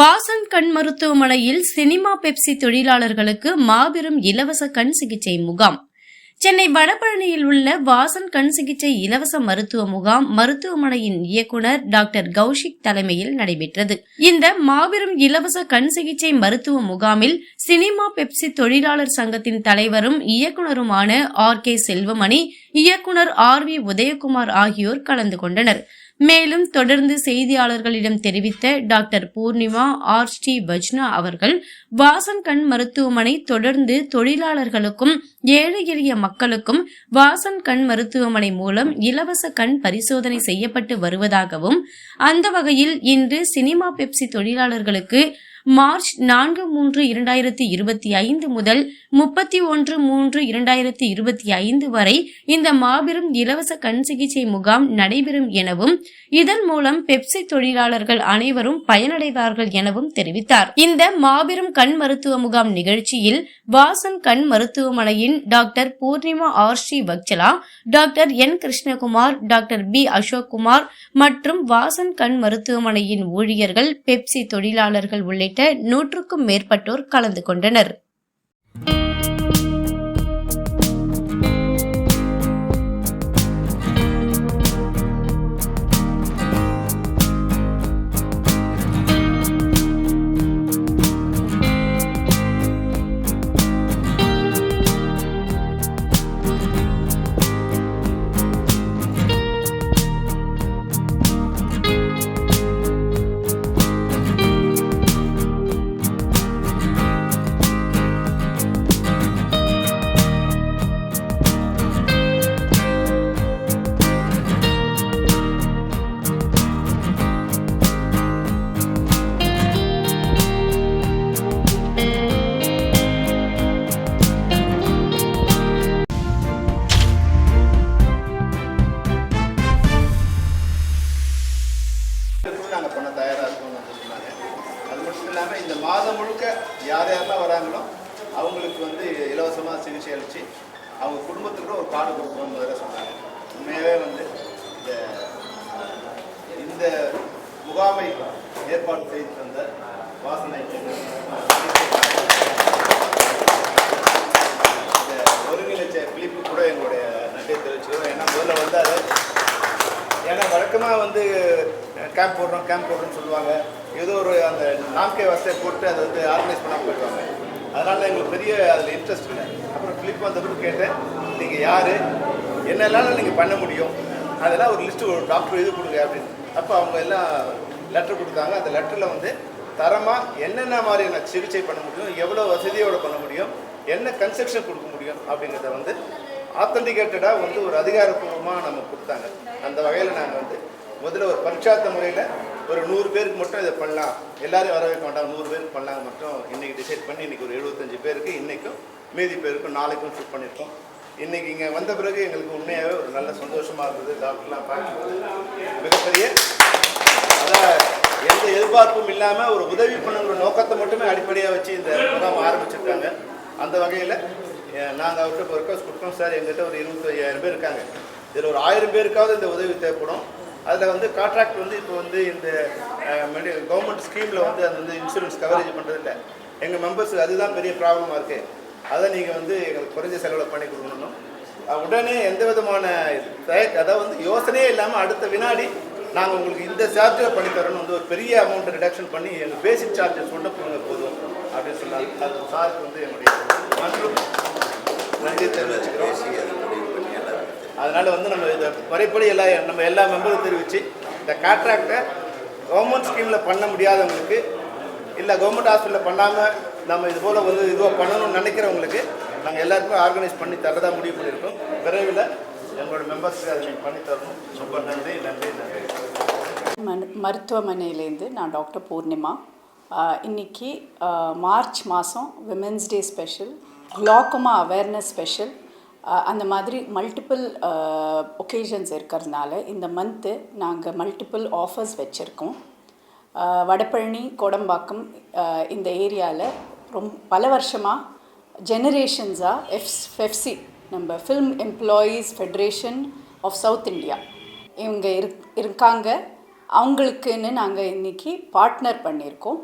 வாசன் கண் மருத்துவமனையில் cinema Pepsi தொழிலாளர்களுக்கு மாபெரும் இலவச கண் சிகிச்சை முகாம். சென்னை வடபழனியில் உள்ள வாசன் கண் சிகிச்சை இலவச மருத்துவ முகாம் மருத்துவமனையின் இயக்குனர் டாக்டர் கௌஷிக் தலைமையில் நடைபெற்றது. இந்த மாபெரும் இலவச கண் சிகிச்சை மருத்துவ முகாமில் சினிமா பெப்சி தொழிலாளர் சங்கத்தின் தலைவரும் இயக்குனருமான ஆர் கே செல்வமணி இயக்குனர் ஆர் வி உதயகுமார் ஆகியோர் கலந்து கொண்டனர். மேலும் தொடர்ந்து செய்தியாளர்களிடம் தெரிவித்த டாக்டர் பூர்ணிமா ஆர் ஸ்ரீ பஜ்னா அவர்கள் வாசன் கண் மருத்துவமனை தொடர்ந்து தொழிலாளர்களுக்கும் ஏழை எளிய மக்களுக்கும் வாசன் கண் மருத்துவமனை மூலம் இலவச கண் பரிசோதனை செய்யப்பட்டு வருவதாகவும் அந்த வகையில் இன்று சினிமா பெப்சி தொழிலாளர்களுக்கு மார்ச் நான்கு மூன்று இரண்டாயிரத்தி இருபத்தி ஐந்து முதல் முப்பத்தி ஒன்று மூன்று இரண்டாயிரத்தி இருபத்தி ஐந்து வரை இந்த மாபெரும் இலவச கண் சிகிச்சை முகாம் நடைபெறும் எனவும் இதன் மூலம் பெப்சி தொழிலாளர்கள் அனைவரும் பயனடைவார்கள் எனவும் தெரிவித்தார். இந்த மாபெரும் கண் மருத்துவ முகாம் நிகழ்ச்சியில் வாசன் கண் மருத்துவமனையின் doctor Poornima R Sri Vatsala doctor N Krishnakumar doctor P Ashokkumar மற்றும் வாசன் கண் மருத்துவமனையின் ஊழியர்கள் பெப்சி தொழிலாளர்கள் உள்ளிட்ட நூற்றுக்கும் மேற்பட்டோர் கலந்து கொண்டனர். தயாராக இருக்கோம்னு வந்து சொன்னாங்க. அது மட்டும் இல்லாமல் இந்த மாதம் முழுக்க யார் யாரெல்லாம் வராங்களோ அவங்களுக்கு வந்து இலவசமாக சிகிச்சை அளித்து அவங்க குடும்பத்துக்கு ஒரு கார்டு கொடுக்கணும்னு வேற சொன்னாங்க. உண்மையாகவே வந்து இந்த இந்த முகாமை ஏற்பாடு செய்து தந்த வாசனை இந்த ஒருங்கிணைச்ச பிலிப்பு கூட எங்களுடைய நன்றியை தெரிவிச்சுக்கிறோம். ஏன்னா முதல்ல வந்து அதை ஏன்னா வழக்கமாக வந்து கேம்ப் போடுறோம் கேம்ப் போடுறோம்னு சொல்லுவாங்க. ஏதோ ஒரு அந்த நான்கை வசதியை போட்டு அதை வந்து ஆர்கனைஸ் பண்ணாமல் போயிடுவாங்க. அதனால் எங்களுக்கு பெரிய அதில் இன்ட்ரெஸ்ட் இல்லை. அப்புறம் ஃபிலிப் வந்தபோது கேட்டேன். நீங்கள் யார்? என்னெல்லாம் நீங்கள் பண்ண முடியும்? அதெல்லாம் ஒரு லிஸ்ட்டு ஒரு டாக்டர் இது கொடுங்க அப்படின்னு. அப்போ அவங்க எல்லாம் லெட்டர் கொடுத்தாங்க. அந்த லெட்டரில் வந்து தரமாக என்னென்ன மாதிரியான சிகிச்சை பண்ண முடியும்? எவ்வளோ வசதியோடு பண்ண முடியும்? என்ன கன்செப்ஷன் கொடுக்க முடியும்? அப்படிங்கிறத வந்து ஆத்தன்டிகேட்டடாக வந்து ஒரு அதிகாரப்பூர்வமாக நம்ம கொடுத்தாங்க. அந்த வகையில் நாங்கள் வந்து முதல்ல ஒரு பரிட்சார்த்த முறையில் ஒரு நூறு பேருக்கு மட்டும் இதை பண்ணலாம். எல்லாரையும் வர வைக்க வேண்டாம். நூறு பேருக்கு பண்ணலாம் மட்டும் இன்றைக்கி டிசைட் பண்ணி இன்றைக்கி ஒரு எழுபத்தஞ்சு பேருக்கு இன்றைக்கும் மீதி பேருக்கும் நாளைக்கும் ஷூட் பண்ணியிருக்கோம் இன்றைக்கி இங்கே வந்த பிறகு எங்களுக்கு உண்மையாகவே ஒரு நல்ல சந்தோஷமாக இருந்தது. டாக்டர்லாம் பார்க்கும்போது மிகப்பெரிய அதான் எந்த எதிர்பார்ப்பும் இல்லாமல் ஒரு உதவி பண்ணுங்கிற நோக்கத்தை மட்டுமே அடிப்படையாக வச்சு இந்த முகாம் ஆரம்பிச்சிருக்காங்க. அந்த வகையில் நாங்கள் அவர்கிட்ட இப்போ ரெக்வஸ்ட் கொடுத்தோம். சார் எங்கிட்ட ஒரு இருபத்தி ஐயாயிரம் பேர் இருக்காங்க. இதில் ஒரு ஆயிரம் பேருக்காவது இந்த உதவி தேவைப்படும். அதில் வந்து கான்ட்ராக்ட் வந்து இப்போ வந்து இந்த கவர்மெண்ட் ஸ்கீமில் வந்து அது வந்து இன்சூரன்ஸ் கவரேஜ் பண்ணுறதில்ல எங்கள் மெம்பர்ஸுக்கு அதுதான் பெரிய ப்ராப்ளமாக இருக்குது அதை நீங்கள் வந்து எங்களுக்கு குறைஞ்ச செலவில் பண்ணி கொடுக்கணும். உடனே எந்த விதமான அதாவது வந்து யோசனையே இல்லாமல் அடுத்த வினாடி நாங்கள் உங்களுக்கு இந்த சார்ஜில் பண்ணி தரணும் வந்து ஒரு பெரிய அமௌண்ட்டை ரிடக்ஷன் பண்ணி எங்கள் பேசிக் சார்ஜஸ் கொண்டு போங்க போதும் அப்படின்னு சொன்னாங்க. அது சாருக்கு வந்து என்னுடைய மற்றும் நன்றி தெரிவிச்சுக்கிறோம். அதனால் வந்து நம்ம இதை முறைப்படி எல்லா நம்ம எல்லா மெம்பரும் தெரிவித்து இந்த கான்ட்ராக்டை கவர்மெண்ட் ஸ்கீமில் பண்ண முடியாதவங்களுக்கு இல்லை கவர்மெண்ட் ஹாஸ்பிட்டலில் பண்ணாமல் நம்ம இது போல் வந்து இதுவாக பண்ணணும்னு நினைக்கிறவங்களுக்கு நாங்கள் எல்லாருக்குமே ஆர்கனைஸ் பண்ணி தரதாக முடிவு பண்ணியிருக்கோம். விரைவில் எங்களோட மெம்பர்ஸ்க்கு அதை நீங்கள் பண்ணி தரணும். ரொம்ப நன்றி நன்றி நன்றி. மரு மருத்துவமனையிலேருந்து நான் டாக்டர் பூர்ணிமா. இன்றைக்கி இன்னைக்கு மார்ச் மாதம் women's day special glaucoma awareness special அந்த மாதிரி மல்டிப்புள் ஒகேஷன்ஸ் இருக்கிறதுனால இந்த மந்த்து நாங்கள் மல்டிப்புள் ஆஃபர்ஸ் வச்சுருக்கோம். வடபழனி கோடம்பாக்கம் இந்த ஏரியாவில் ரொம்ப பல வருஷமாக ஜெனரேஷன்ஸாக எஃப் ஃபெஃப்சி நம்ம film employees federation of south India இவங்க இருக் இருக்காங்க. அவங்களுக்குன்னு நாங்கள் இன்றைக்கி பார்ட்னர் பண்ணியிருக்கோம்.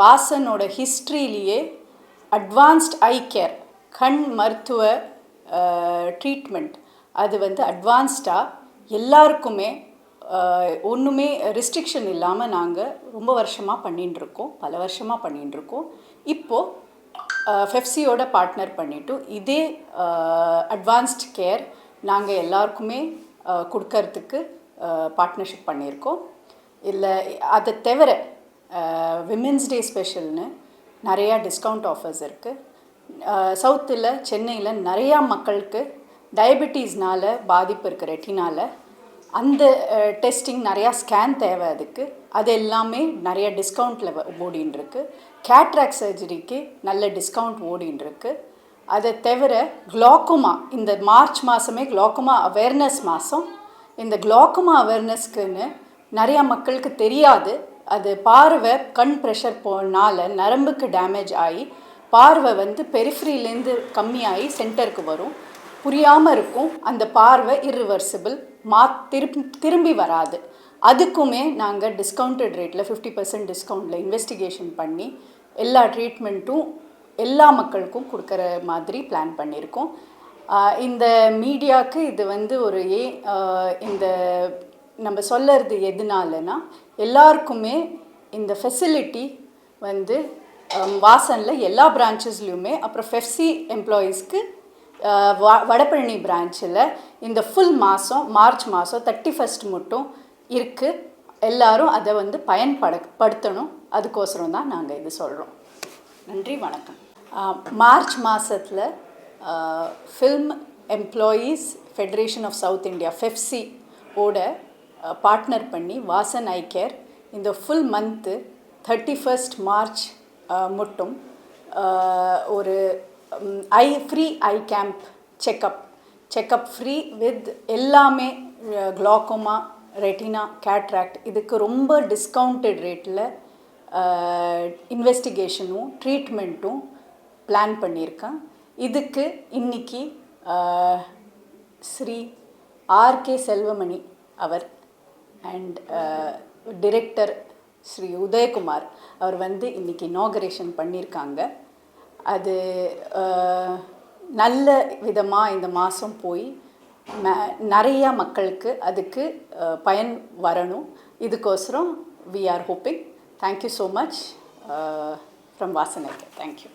வாசனோட ஹிஸ்ட்ரியிலேயே அட்வான்ஸ்ட் ஐ கேர் கண் மருத்துவ ட்ரீட்மெண்ட் அது வந்து அட்வான்ஸ்டாக எல்லாருக்குமே ஒன்றுமே ரெஸ்ட்ரிக்ஷன் இல்லாமல் நாங்கள் ரொம்ப வருஷமாக பண்ணிட்டுருக்கோம் பல வருஷமாக பண்ணிட்டுருக்கோம் இப்போது ஃபெஃப்சியோட பார்ட்னர் பண்ணிவிட்டு இதே அட்வான்ஸ்ட் கேர் நாங்கள் எல்லாருக்குமே கொடுக்கறதுக்கு பார்ட்னர்ஷிப் பண்ணியிருக்கோம் இல்லை அதை தவிர விமென்ஸ் டே ஸ்பெஷல்னு நிறையா டிஸ்கவுண்ட் ஆஃபர்ஸ் இருக்குது சவுத்தில் சென்னையில் நிறையா மக்களுக்கு டயபெட்டிஸ்னால் பாதிப்பு இருக்குது ரெட்டினால் அந்த டெஸ்டிங் நிறையா ஸ்கேன் தேவை அதுக்கு. அது எல்லாமே நிறைய டிஸ்கவுண்ட்டில் ஓடின்னு இருக்கு கேட்ராக் சர்ஜரிக்கு நல்ல டிஸ்கவுண்ட் ஓடின்னு இருக்கு அதை தவிர குளோக்கோமா இந்த மார்ச் மாதமே குளோக்கோமா அவேர்னஸ் மாதம் இந்த குளோக்கோமா அவேர்னஸ்க்குன்னு நிறையா மக்களுக்கு தெரியாது. அது பார்வை கண் ப்ரெஷர் போனால நரம்புக்கு டேமேஜ் ஆகி பார்வை வந்து பெரிஃப்ரிலேருந்து கம்மியாகி சென்டருக்கு வரும். புரியாமல் இருக்கும். அந்த பார்வை irreversible. மா திருப்பி திரும்பி வராது. அதுக்குமே நாங்கள் டிஸ்கவுண்டட் ரேட்டில் ஃபிஃப்டி பர்சன்ட் டிஸ்கவுண்ட்டில் இன்வெஸ்டிகேஷன் பண்ணி எல்லா ட்ரீட்மெண்ட்டும் எல்லா மக்களுக்கும் கொடுக்குற மாதிரி பிளான் பண்ணியிருக்கோம். இந்த மீடியாவுக்கு இது வந்து ஒரு ஏ இந்த நம்ம சொல்லறது எதுனாலனா எல்லாருக்குமே இந்த ஃபெசிலிட்டி வந்து Um, வாசனில் எல்லா பிரான்ச்சஸ்லையுமே அப்புறம் ஃபெஃப்சி எம்ப்ளாயீஸ்க்கு uh, வடபழனி பிரான்ச்சில் இந்த ஃபுல் மாதம் மார்ச் மாதம் தேர்ட்டி ஃபஸ்ட் மட்டும் இருக்குது எல்லாரும் அதை வந்து பயன்பட படுத்தணும். அதுக்கோசரம் தான் நாங்கள் இது சொல்கிறோம் நன்றி வணக்கம். மார்ச் மாதத்தில் film employees federation of south India FEFSI ஓட uh, பார்ட்னர் பண்ணி வாசன் ஐ கேர் இந்த full month thirty first March மட்டும். ஒரு eye free eye camp checkup. Checkup free with எல்லாமே க்ளாக்கோமா ரெட்டினா கேட்ராக்ட். இதுக்கு ரொம்ப டிஸ்கவுண்டட் ரேட்டில் இன்வெஸ்டிகேஷனும் ட்ரீட்மெண்ட்டும் பிளான் பண்ணியிருக்கேன். இதுக்கு இன்னைக்கு ஸ்ரீ ஆர்கே செல்வமணி அவர் அண்ட் டிரெக்டர் ஸ்ரீ உதயகுமார் அவர் வந்து இன்றைக்கி இனாகரேஷன் பண்ணியிருக்காங்க. அது நல்ல விதமாக இந்த மாதம் போய் ம- நிறையா மக்களுக்கு அதுக்கு பயன் வரணும். இதுக்கோசரம் we are hoping thank you so much from வாசனைக்கு. Thank you